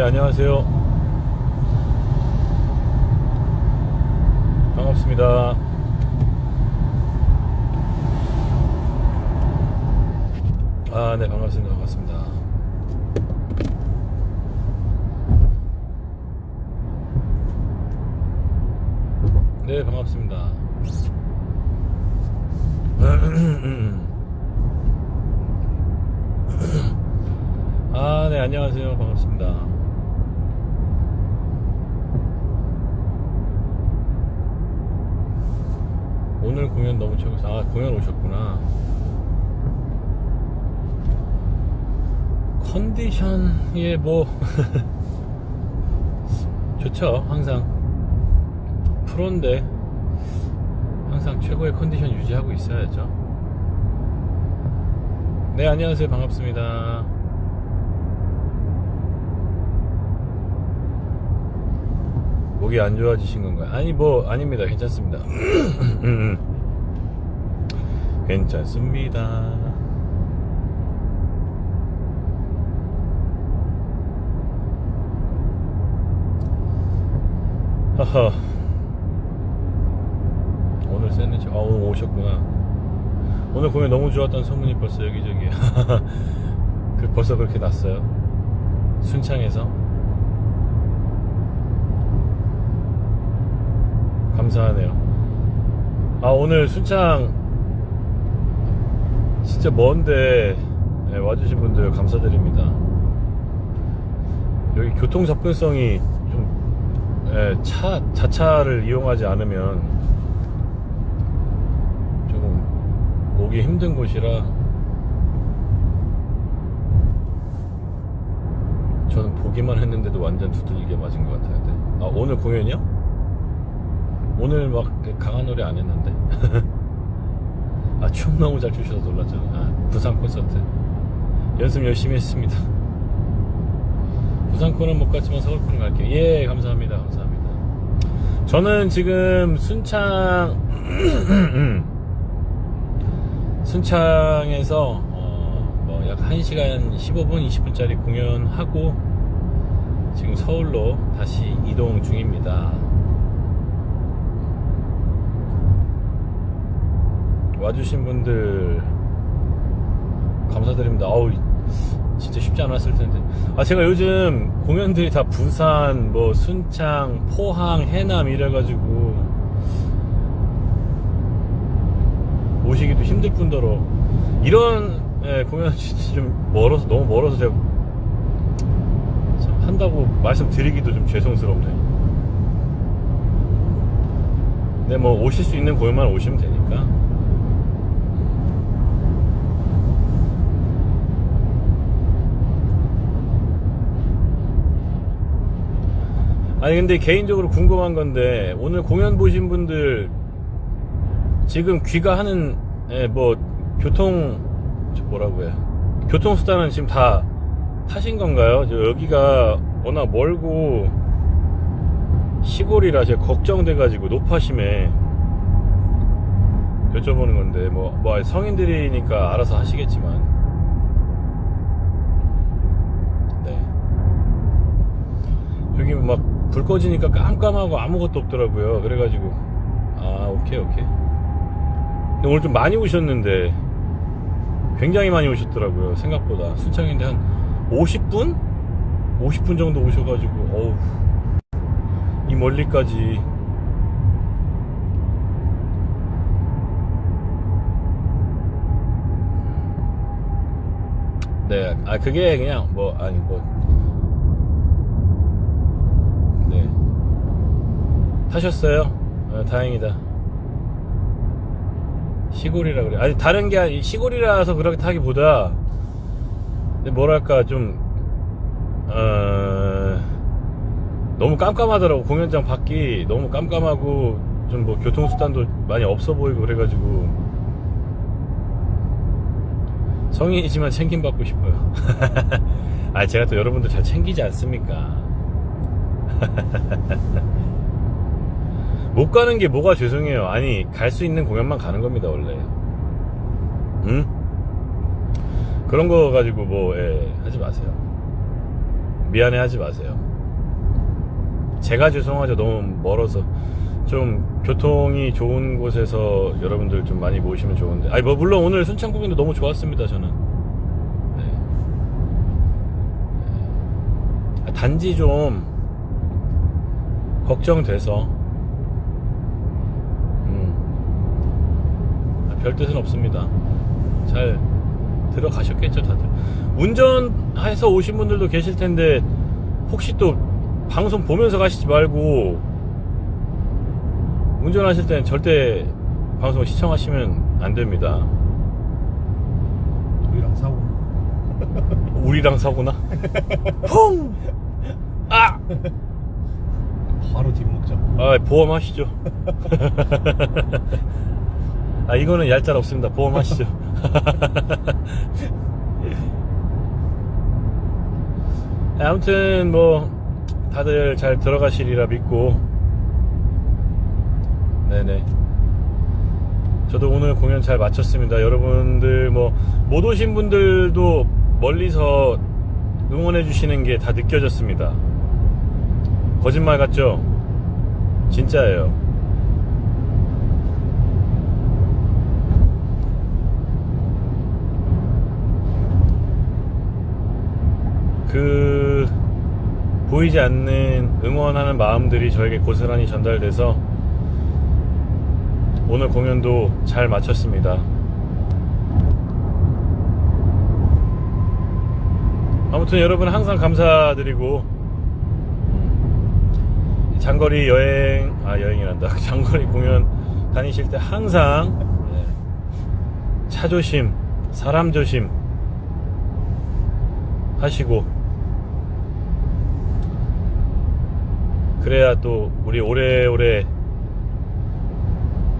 안녕하세요. 반갑습니다. 아, 네, 반갑습니다. 반갑습니다. 네, 반갑습니다. 아, 네, 안녕하세요. 반갑습니다. 오늘 공연 너무 최고죠. 아, 공연 오셨구나. 컨디션이 뭐, 좋죠. 항상. 프로인데, 항상 최고의 컨디션 유지하고 있어야죠. 네, 안녕하세요. 반갑습니다. 목이 안 좋아지신 건가요? 아니, 뭐, 아닙니다. 괜찮습니다. 음, 괜찮습니다. 하하. 오늘 샌드위치, 아, 오늘 오셨구나. 오늘 공연 너무 좋았다는 소문이 벌써 여기저기. 그 벌써 그렇게 났어요. 순창에서. 감사하네요. 아, 오늘 순창 진짜 먼데 네, 와주신 분들 감사드립니다. 여기 교통 접근성이 좀, 예, 차, 자차를 이용하지 않으면 조금 오기 힘든 곳이라 저는 보기만 했는데도 완전 두들기게 맞은 것 같았는데. 아, 오늘 공연이요? 오늘 막 강한 노래 안 했는데. 아, 춤 너무 잘 추셔서 놀랐잖아. 아, 부산 콘서트. 연습 열심히 했습니다. 부산 콘은 못 갔지만 서울 콘은 갈게요. 예, 감사합니다. 감사합니다. 저는 지금 순창, 순창에서, 어, 뭐, 약 1시간 15분, 20분짜리 공연하고, 지금 서울로 다시 이동 중입니다. 와주신 분들 감사드립니다. 아우 진짜 쉽지 않았을 텐데. 아 제가 요즘 공연들이 다 부산, 뭐 순창, 포항, 해남 이래가지고 오시기도 힘들 뿐더러 이런 예, 공연 진짜 좀 멀어서 너무 멀어서 제가 참 한다고 말씀드리기도 좀 죄송스럽네. 근데 뭐 오실 수 있는 공연만 오시면 되니까. 아니 근데 개인적으로 궁금한 건데 오늘 공연 보신 분들 지금 귀가 하는 예, 뭐 교통 저 뭐라고 해요? 교통수단은 지금 다 타신 건가요? 저 여기가 워낙 멀고 시골이라 제가 걱정돼가지고 높아심에 여쭤보는 건데 뭐, 뭐 성인들이니까 알아서 하시겠지만. 네. 여기 막 불 꺼지니까 깜깜하고 아무것도 없더라고요. 그래가지고 아 오케이 오케이. 오늘 좀 많이 오셨는데 굉장히 많이 오셨더라고요. 생각보다 순창인데 한 50분? 50분 정도 오셔가지고 어우 이 멀리까지 네, 아 그게 그냥 뭐 아니 뭐 네. 타셨어요? 어, 다행이다. 시골이라 그래. 아니, 다른 게 아니, 시골이라서 그렇게 타기보다, 뭐랄까, 좀, 어, 너무 깜깜하더라고. 공연장 밖이 너무 깜깜하고, 좀 뭐 교통수단도 많이 없어 보이고 그래가지고, 성인이지만 챙김 받고 싶어요. 아, 제가 또 여러분들 잘 챙기지 않습니까? 못 가는 게 뭐가 죄송해요. 아니, 갈 수 있는 공연만 가는 겁니다, 원래. 응? 그런 거 가지고 뭐, 예, 하지 마세요. 미안해 하지 마세요. 제가 죄송하죠. 너무 멀어서 좀 교통이 좋은 곳에서 여러분들 좀 많이 모시면 좋은데. 아니 뭐 물론 오늘 순창 공연도 너무 좋았습니다. 저는. 네. 네. 단지 좀 걱정돼서 음. 아, 별 뜻은 없습니다. 잘 들어가셨겠죠, 다들. 운전해서 오신 분들도 계실 텐데, 혹시 또 방송 보면서 가시지 말고, 운전하실 때는 절대 방송 시청하시면 안 됩니다. 우리랑 사고 우리랑 사고나? 퐁! 아! 바로 뒷목적 아, 보험하시죠. 아, 이거는 얄짤 없습니다. 보험하시죠. 아무튼 뭐 다들 잘 들어가시리라 믿고 네네 저도 오늘 공연 잘 마쳤습니다 여러분들 뭐 못 오신 분들도 멀리서 응원해 주시는 게 다 느껴졌습니다 거짓말 같죠? 진짜예요 그 보이지 않는 응원하는 마음들이 저에게 고스란히 전달돼서 오늘 공연도 잘 마쳤습니다. 아무튼 여러분 항상 감사드리고 장거리 여행 아 여행이란다 장거리 공연 다니실 때 항상 네, 차 조심 사람 조심 하시고 그래야 또 우리 오래오래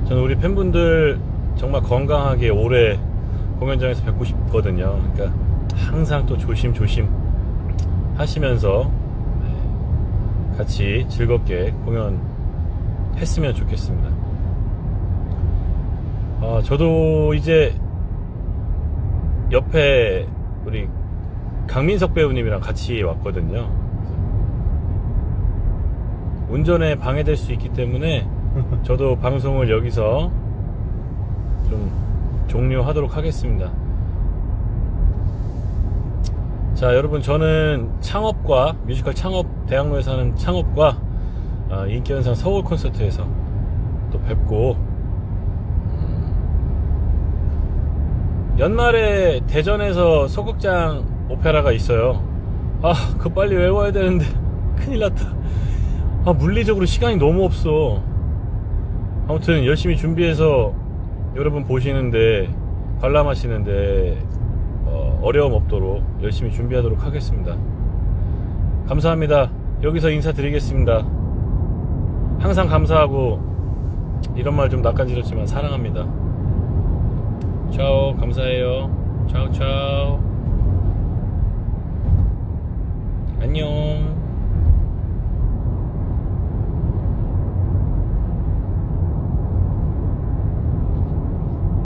저는 우리 팬분들 정말 건강하게 오래 공연장에서 뵙고 싶거든요. 그러니까 항상 또 조심조심 하시면서 네, 같이 즐겁게 공연 했으면 좋겠습니다. 아, 저도 이제 옆에 우리 강민석 배우님이랑 같이 왔거든요. 운전에 방해될 수 있기 때문에 저도 방송을 여기서 좀 종료하도록 하겠습니다. 자, 여러분, 저는 창업과, 뮤지컬 창업, 대학로에서 하는 창업과, 아, 인기현상 서울 콘서트에서 또 뵙고, 음, 연말에 대전에서 소극장 오페라가 있어요. 아, 그거 빨리 외워야 되는데, 큰일 났다. 아, 물리적으로 시간이 너무 없어. 아무튼 열심히 준비해서 여러분 보시는데 관람하시는데 어, 어려움 없도록 열심히 준비하도록 하겠습니다. 감사합니다. 여기서 인사드리겠습니다. 항상 감사하고 이런 말 좀 낯간지럽지만 사랑합니다. 차오 감사해요. 차오 차오 안녕.